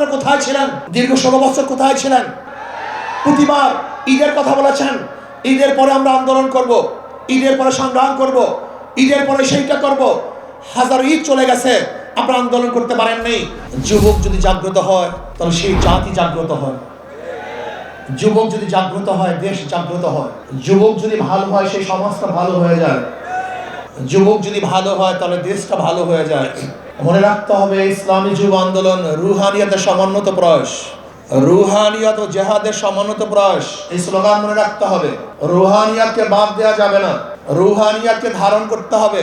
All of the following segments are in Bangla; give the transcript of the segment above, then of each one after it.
আপনারা কোথায় ছিলেন? দীর্ঘ ষোলো বছর কোথায় ছিলেন? প্রতিবার ঈদের কথা বলেছেন, ঈদের পরে আমরা আন্দোলন করব, ঈদের পরে সংগ্রাম করব, ঈদের পরে সেইটা করব। হাজার ঈদ চলে গেছে, আপনারা আন্দোলন করতে পারেননি। যুবক যদি জাগ্রত হয়, তাহলে সেই জাতি জাগ্রত হয়। যুবক যদি জাগ্রত হয়, দেশ জাগ্রত হয়। যুবক যদি ভালো হয়, সেই সমাজটা ভালো হয়ে যায়। যুবক যদি ভালো হয়, তাহলে দেশটা ভালো হয়ে যায়। মনে রাখতে হবে ইসলামী যুব আন্দোলন রুহানিয়াতের সমন্বত প্রয়াস। রুহানিয়াত ও জেহাদের সমন্বত প্রয়াস। এই স্লোগান মনে রাখতে হবে রুহানিয়াতকে বাদ দেওয়া যাবে না। রুহানিয়াতকে ধারণ করতে হবে।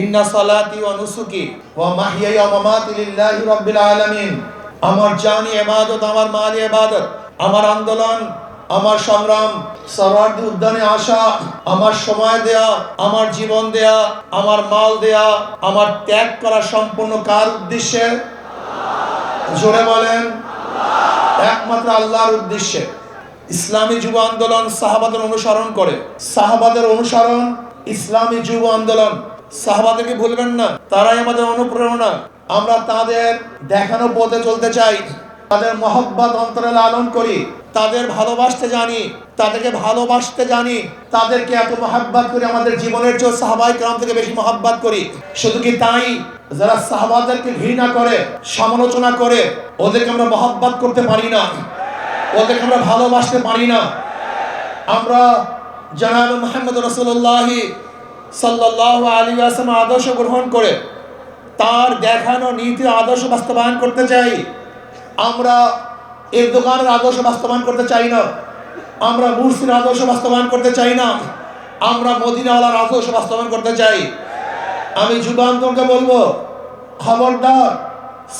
ইন্না সালাতি ওয়া নুসুকি ওয়া মাহইয়াই ওয়া মামাতি লিল্লাহি রাব্বিল আলামিন। আমার জানি ইবাদত আমার মালি ইবাদত আমার আন্দোলন আমার সংগ্রাম সরার্দি উদ্যানে আসা, আমার সময় দেয়া, আমার জীবন দেয়া, আমার মাল দেয়া, আমার ত্যাগ করা সম্পূর্ণ কার উদ্দেশ্যে? জোরে বলেন, একমাত্র আল্লাহর উদ্দেশ্যে। ইসলামী যুব আন্দোলন সাহাবাদের অনুসরণ করে। সাহাবাদের অনুসরণ, ইসলামী যুব আন্দোলন। সাহাবাদেরকে ভুলবেন না, তারাই আমাদের অনুপ্রেরণা। আমরা তাদের দেখানো পথে চলতে চাই। তাদের মহব্বত অন্তরে লালন করি। তাদের ভালোবাসতে জানি, তাদেরকে ভালোবাসতে জানি, তাদেরকে এত মহাব্বাত করি, আমাদের জীবনের চেয়ে সাহাবাই গ্রাম থেকে বেশি মহাব্বাত করি। শুধু কি তাই? যারা সাহাবাদেরকে ঘৃণা করে, সমালোচনা করে, ওদেরকে আমরা মহাব্বাত করতে পারি না। ওদেরকে আমরা ভালোবাসতে পারি না। আমরা জানাব মোহাম্মদ রসুল্লাহ সাল্লাহ আলী আসলাম আদর্শ গ্রহণ করে তার দেখানো নীতি আদর্শ বাস্তবায়ন করতে চাই। আমরা এর দোকানের আদর্শ বাস্তবায়ন করতে চাই না। আমরা মুর্শির আদর্শ বাস্তবায়ন করতে চাই না। আমরা মদিনাওয়ালার আদর্শ বাস্তবায়ন করতে চাই। আমি যুবান্তরকে বলব, খবরদার,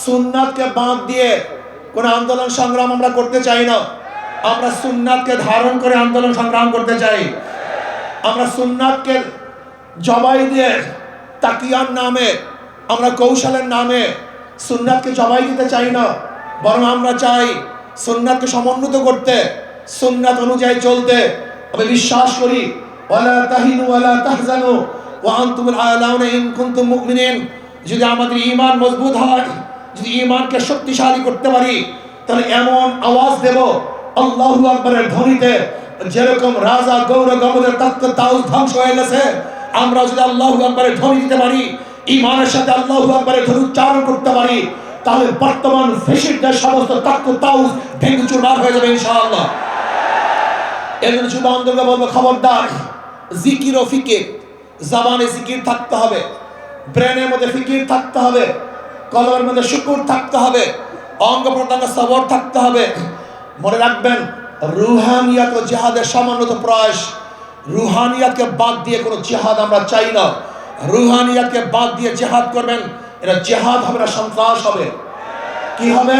সুন্নাতকে বাঁধ দিয়ে কোনো আন্দোলন সংগ্রাম আমরা করতে চাই না। আমরা সুন্নাতকে ধারণ করে আন্দোলন সংগ্রাম করতে চাই। আমরা সুন্নাতকে জবাই দিয়ে তাকিয়ার নামে, আমরা কৌশলের নামে সুন্নাতকে জবাই দিতে চাই না। বরং আমরা চাই সুন্নাতকে সমন্বিত করতে, সুন্নাত অনুযায়ী চলতে আমি বিশ্বাস করি, ওয়ালা তাহিনু ওয়ালা তাহজানু, ওয়া আনতুমুল আলাউনা ইন কুনতুম মুমিনিন। যদি আমাদের ঈমান মজবুত হয়, যদি ঈমানকে শক্তিশালী করতে পারি, তাহলে এমন আওয়াজ দেব, আল্লাহু আকবারের ধ্বনিতে, যেরকম রাজা গৌর গমদের তত্ত্ব তাও ধ্বংস হয়ে গেছে, আমরা যদি আল্লাহু আকবারের ধ্বনি দিতে পারি, ঈমানের সাথে আল্লাহু আকবারের ধ্বনি উচ্চারণ করতে পারি তাহলে বর্তমান ফেসিডদের সমস্ত তত্ত্ব তাও ভেঙে চুরমার হয়ে যাবে ইনশাআল্লাহ। এর জন্য যুব আন্দোলন বলব, খবরদার, জিকির ও ফিকির জাবানে জিকির থাকতে হবে, ব্রেনের মধ্যে ফিকির থাকতে হবে, কলমের মধ্যে শুকুর থাকতে হবে, অঙ্গ প্রত্যঙ্গ সবর থাকতে হবে। মনে রাখবেন, রুহানিয়াত ও জেহাদের সমন্বিত প্রয়াস, রুহানিয়াতকে বাদ দিয়ে কোনো জেহাদ আমরা চাই না। রুহানিয়াতকে বাদ দিয়ে জেহাদ করবেন এটা জেহাদ হবে না সন্ত্রাস হবে। কি হবে?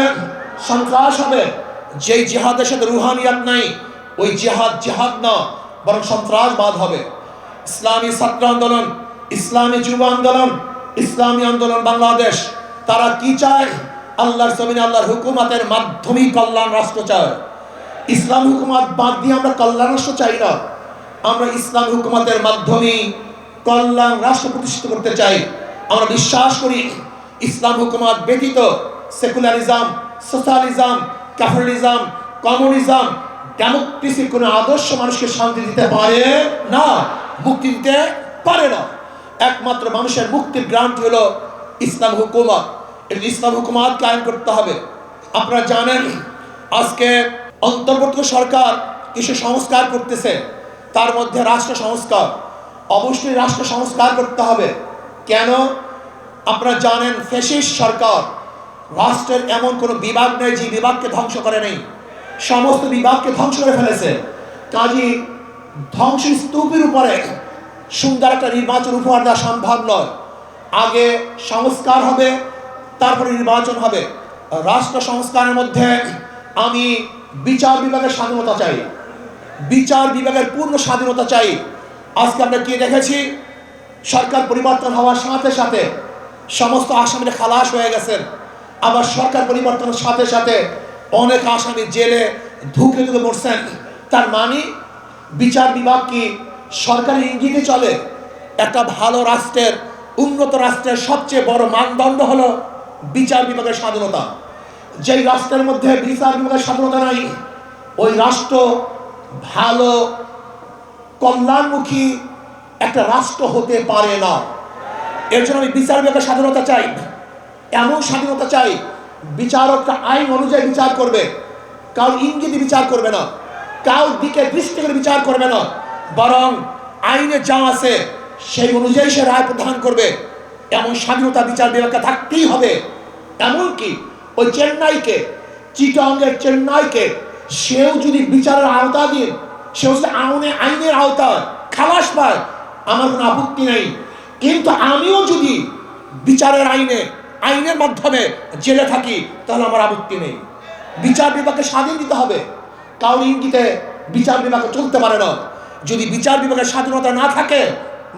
সন্ত্রাস হবে। যেই জেহাদের সাথে রুহানিয়াত নাই, ওই জেহাদ জেহাদ না, বরং সন্ত্রাসবাদ হবে। ইসলামী ছাত্র আন্দোলন, ইসলামী যুব আন্দোলন, ইসলামী আন্দোলন বাংলাদেশ, তারা কি চায়? আল্লাহর জমিনে আল্লাহর হুকুমাতের মাধ্যমেই কল্যাণ রাষ্ট্র চায়। ইসলাম হুকুমাত বাদ দিয়ে আমরা কল্যাণ রাষ্ট্র চাই না। আমরা ইসলাম হুকুমাতের মাধ্যমেই কল্যাণ রাষ্ট্র প্রতিষ্ঠিত করতে চাই। আমরা বিশ্বাস করি ইসলাম হুকুমাত ব্যতীত সেকুলারিজম, সোশ্যালিজম, ক্যাপিটালিজম, কমিউনিজম, ডেমোক্রেসির কোনো আদর্শ মানুষকে শান্তি দিতে পারে না, মুক্তি দিতে পারে না। একমাত্র মানুষের মুক্তির গ্রান্ট হলো ইসলাম হুকুমত। এই ইসলাম হুকুমাত কায়েম করতে হবে। আপনারা জানেন, আজকে অন্তর্বর্তী সরকার কিছু সংস্কার করতেছে। তার মধ্যে রাষ্ট্র সংস্কার। অবশ্যই রাষ্ট্র সংস্কার করতে হবে। কেন? আপনারা জানেন ফেসিস সরকার, রাষ্ট্রের এমন কোনো বিভাগ নেই যে বিভাগকে ধ্বংস করে নেই। সমস্ত বিভাগকে ধ্বংস করে ফেলেছে। কাজী ধ্বংস স্তূপের উপরে সুন্দর একটা নির্বাচন উপহার দেওয়া সম্ভব নয়। আগে সংস্কার হবে, তারপরে নির্বাচন হবে। রাষ্ট্র সংস্কারের মধ্যে আমি বিচার বিভাগের স্বাধীনতা চাই। বিচার বিভাগের পূর্ণ স্বাধীনতা চাই। আজকে আমরা কি দেখেছি? সরকার পরিবর্তন হওয়ার সাথে সাথে সমস্ত আসামিরা খালাস হয়ে গেছেন। আবার সরকার পরিবর্তনের সাথে সাথে অনেক আসামি জেলে ধুকে ধুকে মরছেন। তার মানে বিচার বিভাগ কি সরকারি ইঙ্গিতে চলে? একটা ভালো রাষ্ট্রের, উন্নত রাষ্ট্রের সবচেয়ে বড় মানদণ্ড হলো বিচার বিভাগের স্বাধীনতা। যেই রাষ্ট্রের মধ্যে বিচার বিভাগের স্বাধীনতা নাই, ওই রাষ্ট্র ভালো, কল্যাণমুখী একটা রাষ্ট্র হতে পারে না। এর জন্য আমি বিচার বিভাগের স্বাধীনতা চাই। এমন স্বাধীনতা চাই, বিচারকটা আইন অনুযায়ী বিচার করবে। কারও ইঙ্গিতে বিচার করবে না। কারোর দিকে দৃষ্টি করে বিচার করবে না। বরং আইনে যা আছে, সেই অনুযায়ী সে রায় প্রদান করবে। এমন স্বাধীনতা বিচার বিভাগকে থাকতেই হবে। এমনকি ওই চেন্নাইকে চিটঙ্গের চেন্নাইকে, সেও যদি বিচারের আওতা দিয়ে সেও যদি আইনে আইনের আওতা খালাস পায় আমার কোনো আপত্তি নেই। কিন্তু আমিও যদি বিচারের আইনে, আইনের মাধ্যমে জেলে থাকি, তাহলে আমার আপত্তি নেই। বিচার বিভাগকে স্বাধীন দিতে হবে। কারোর ইঙ্গিতে বিচার বিভাগে চলতে পারে না। যদি বিচার বিভাগের স্বাধীনতা না থাকে,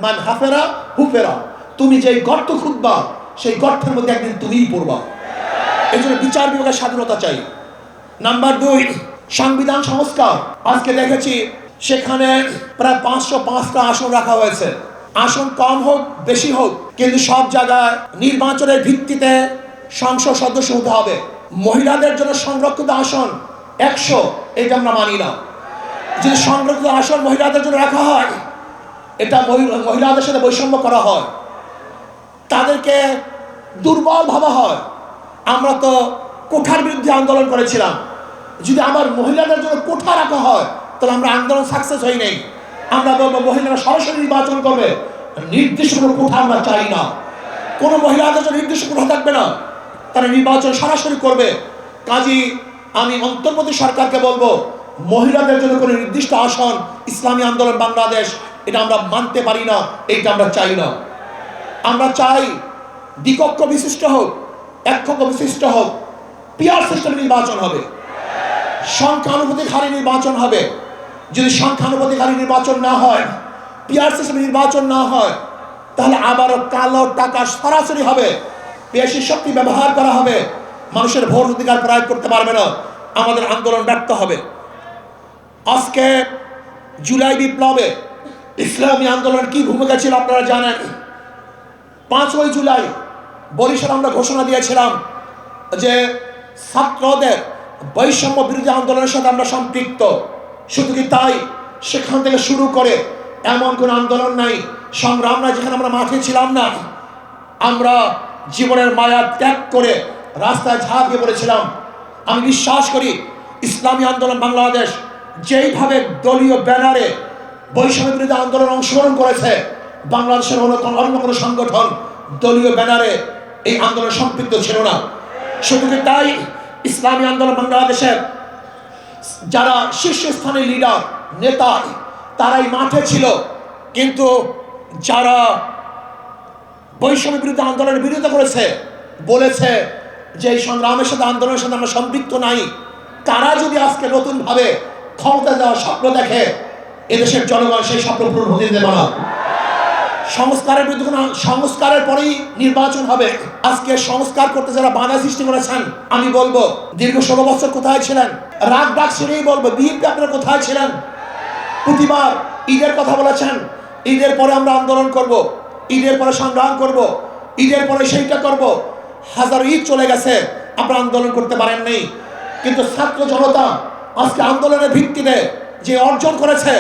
মান হাফেরা, হুফেরা। তুমি যেই গর্ত খুঁজবা, সেই গর্তের মধ্যে একদিন তুমিই পড়বা। এই জন্য বিচার বিভাগের স্বাধীনতা চাই। নাম্বার দুই, সংবিধান সংস্কার। আজকে দেখেছি সেখানে প্রায় পাঁচশো পাঁচটা আসন রাখা হয়েছে। আসন কম হোক, বেশি হোক, কিন্তু সব জায়গায় নির্বাচনের ভিত্তিতে সংসদ সদস্য হতে হবে। মহিলাদের জন্য সংরক্ষিত আসন একশো, এটা আমরা মানি না। যদি সংরক্ষিত আসন মহিলাদের জন্য রাখা হয়, এটা মহিলাদের সাথে বৈষম্য করা হয়। তাদেরকে দুর্বল ভাবা হয়। আমরা তো কোঠার বিরুদ্ধে আন্দোলন করেছিলাম। যদি আমার মহিলাদের জন্য কোঠা রাখা হয় তাহলে আমরা আন্দোলন সাকসেস হই নাই। আমরা বলব, মহিলারা সরাসরি নির্বাচন করবে। নির্দিষ্ট কোনো কোঠা আমরা চাই না। কোনো মহিলাদের জন্য নির্দিষ্ট কোঠা থাকবে না। তারা নির্বাচন সরাসরি করবে। কাজী, আমি অন্তর্বর্তী সরকারকে বলব, মহিলাদের জন্য কোনো নির্দিষ্ট আসন, ইসলামী আন্দোলন বাংলাদেশ, এটা আমরা মানতে পারি না, এইটা আমরা চাই না। আমরা চাই দ্বিকক্ষ বিশিষ্ট হোক একক্ষ বিশিষ্ট হোক, পিয়ার সিস্টেম নির্বাচন হবে। সংখ্যানুপাতিক হারে নির্বাচন হবে। যদি সংখ্যানুপাতিকারী নির্বাচন না হয় পিয়ার নির্বাচন না হয়, তাহলে আবারও কালো টাকা সরাসরি হবে। পেশি শক্তি ব্যবহার করা হবে। মানুষের ভোট অধিকার প্রয়োগ করতে পারবে না। আমাদের আন্দোলন ব্যর্থ হবে। আজকে জুলাই বিপ্লবে ইসলামী আন্দোলনের কি ভূমিকা ছিল আপনারা জানেন? পাঁচই জুলাই বরিশাল আমরা ঘোষণা দিয়েছিলাম যে ছাত্রদের বৈষম্য বিরোধী আন্দোলনের সাথে আমরা সম্পৃক্ত। শুধু কি তাই? সেখান থেকে শুরু করে এমন কোনো আন্দোলন নাই। সংগ্রাম নাই যেখানে আমরা মাঠে ছিলাম না। আমরা জীবনের মায়া ত্যাগ করে রাস্তায় ঝাঁপিয়ে পড়েছিলাম। আমি বিশ্বাস করি, ইসলামী আন্দোলন বাংলাদেশ যেইভাবে দলীয় ব্যানারে বৈষম্য বিরোধী আন্দোলন অংশগ্রহণ করেছে, বাংলাদেশের অন্য কোনো অন্য কোনো সংগঠন দলীয় ব্যানারে এই আন্দোলন সম্পৃক্ত ছিল না। শুধু তাই? ইসলামী আন্দোলন বাংলাদেশের যারা শীর্ষস্থানের লিডার নেতা, তারাই মাঠে ছিল। কিন্তু যারা বৈষম্য বিরুদ্ধে আন্দোলনের বিরোধিতা করেছে, বলেছে যে এই সংগ্রামের সাথে আন্দোলনের সাথে আমরা সম্পৃক্ত নাই, তারা যদি আজকে নতুনভাবে ক্ষমতা দেওয়ার স্বপ্ন দেখে, এদেশের জনগণ সেই স্বপ্ন পূরণ হতে দেবে না সংস্কারের বিরুদ্ধে সংস্কারের পরেই নির্বাচন হবে। আজকে সংস্কার করতে যারা বাধা সৃষ্টি করেছেন, আমি বলব, দীর্ঘ ষোলো বছর কোথায় ছিলেন? রাগ ডাক ছেড়েই বলব, বিএনপি আপনারা কোথায় ছিলেন? প্রতিবার ঈদের কথা বলেছেন, ঈদের পরে আমরা আন্দোলন করব, ঈদের পরে সংগ্রাম করব, ঈদের পরে সেইটা করব। হাজার ঈদ চলে গেছে, আপনারা আন্দোলন করতে পারেন নাই। কিন্তু ছাত্র জনতা আজকে আন্দোলনের ভিত্তিতে যে অর্জন করেছে,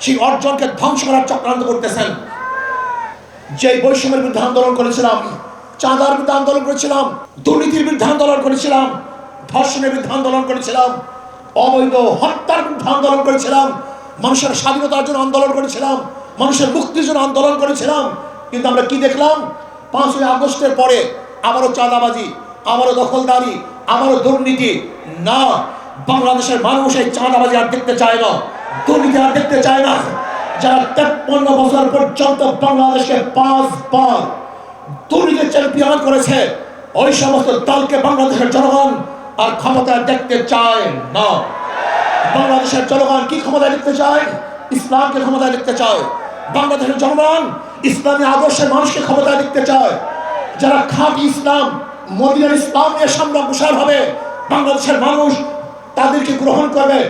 সেই অর্জনকে ধ্বংস করার চক্রান্ত করতেছেন। যে বৈষম্যের বিরুদ্ধে আন্দোলন করেছিলাম, চাঁদার বিরুদ্ধে আন্দোলন করেছিলাম, দুর্নীতির বিরুদ্ধে আন্দোলন করেছিলাম, ধর্ষণের বিরুদ্ধে আন্দোলন করেছিলাম, অবৈধ হত্যার বিরুদ্ধে আন্দোলন করেছিলাম, মানুষের স্বাধীনতার জন্য আন্দোলন করেছিলাম, মানুষের মুক্তির জন্য আন্দোলন করেছিলাম। কিন্তু আমরা কি দেখলাম? পাঁচই আগস্টের পরে আবারও চাঁদাবাজি, আবারও দখলদারি, আবারও দুর্নীতি। না, বাংলাদেশের মানুষ এই চাঁদাবাজি আর দেখতে চায় না, দুর্নীতি আর দেখতে চায় না। যারা তেপ্পন্ন বছর পর্যন্ত বাংলাদেশকে পাঁচবার দুর্নীতি চ্যাম্পিয়ন করেছে, ওই সমস্ত দলকে বাংলাদেশের জনগণ আর ক্ষমতা দেখতে চায় না। বাংলাদেশের জনগণ কি ক্ষমতা দেখতে চায়? ইসলামকে ক্ষমতা দেখতে চায়। বাংলাদেশের জনগণ ইসলামী আদর্শের মানুষকে ক্ষমতা দেখতে চায়। যারা খাঁটি ইসলাম, মদিনার ইসলাম নিয়ে সামনে অগ্রসর হবে, বাংলাদেশের মানুষ তাদেরকে গ্রহণ করবে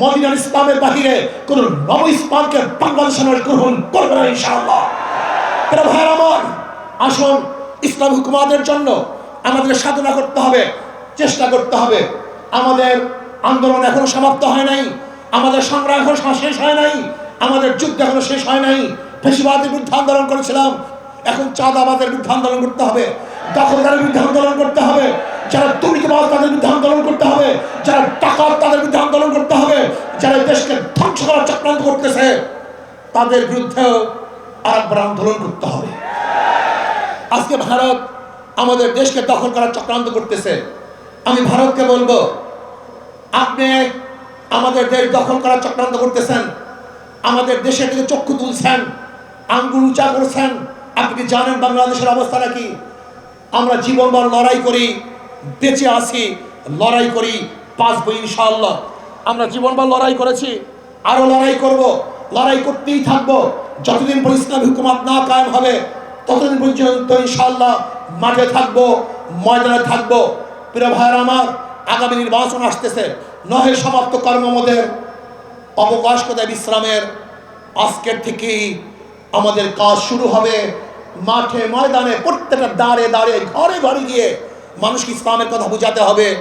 মদিনার ইসলামের বাহিরে। কোন নব ইসলামকে বাংলাদেশের মানুষ গ্রহণ করবে না ইনশাআল্লাহ। আমার, আসুন ইসলাম হুকুমাদের জন্য আমাদের সাধনা করতে হবে, চেষ্টা করতে হবে। আমাদের আন্দোলন এখনও সমাপ্ত হয় নাই, আমাদের সংগ্রাম এখনও শেষ হয় নাই, আমাদের যুদ্ধ এখনও শেষ হয় নাই। ফেসিবাদের বিরুদ্ধে আন্দোলন করেছিলাম, এখন চাঁদাবাদের বিরুদ্ধে আন্দোলন করতে হবে, দখলদারের বিরুদ্ধে আন্দোলন করতে তাদের বিরুদ্ধেও আরেকবার আন্দোলন করতে হবে। আজকে ভারত আমাদের দেশকে দখল করার চক্রান্ত করতেছে। আমি ভারতকে বলব, আপনি আমাদের দেশ দখল করার চক্রান্ত করতেছেন। আমাদের দেশের দিকে চক্ষু তুলছেন, আঙ্গুল উঁচা করছেন। আপনি কি জানেন বাংলাদেশের অবস্থাটা কি আমরা জীবনভর লড়াই করি, বেঁচে আছি, লড়াই করি পাঁচ বই ইনশাআল্লাহ। আমরা জীবনভর লড়াই করেছি আরও লড়াই করব। লড়াই করতেই থাকব। যতদিন পর হুকুমাত না কায়েম হবে, ততদিন পর্যন্ত ইনশাআল্লাহ মাঠে থাকব, ময়দানে থাকব। প্রিয় ভাইয়ের আমার, আগামী নির্বাচন আসতেছে। নহে সমাপ্ত কর্মমদের অবকাশ কোথায় বিশ্রামের আজকের থেকেই আমাদের কাজ শুরু হবে। মাঠে, ময়দানে প্রত্যেকটা দাঁড়ে দাঁড়ে ঘরে ঘরে গিয়ে মানুষকে ইসলামের কথা বোঝাতে হবে।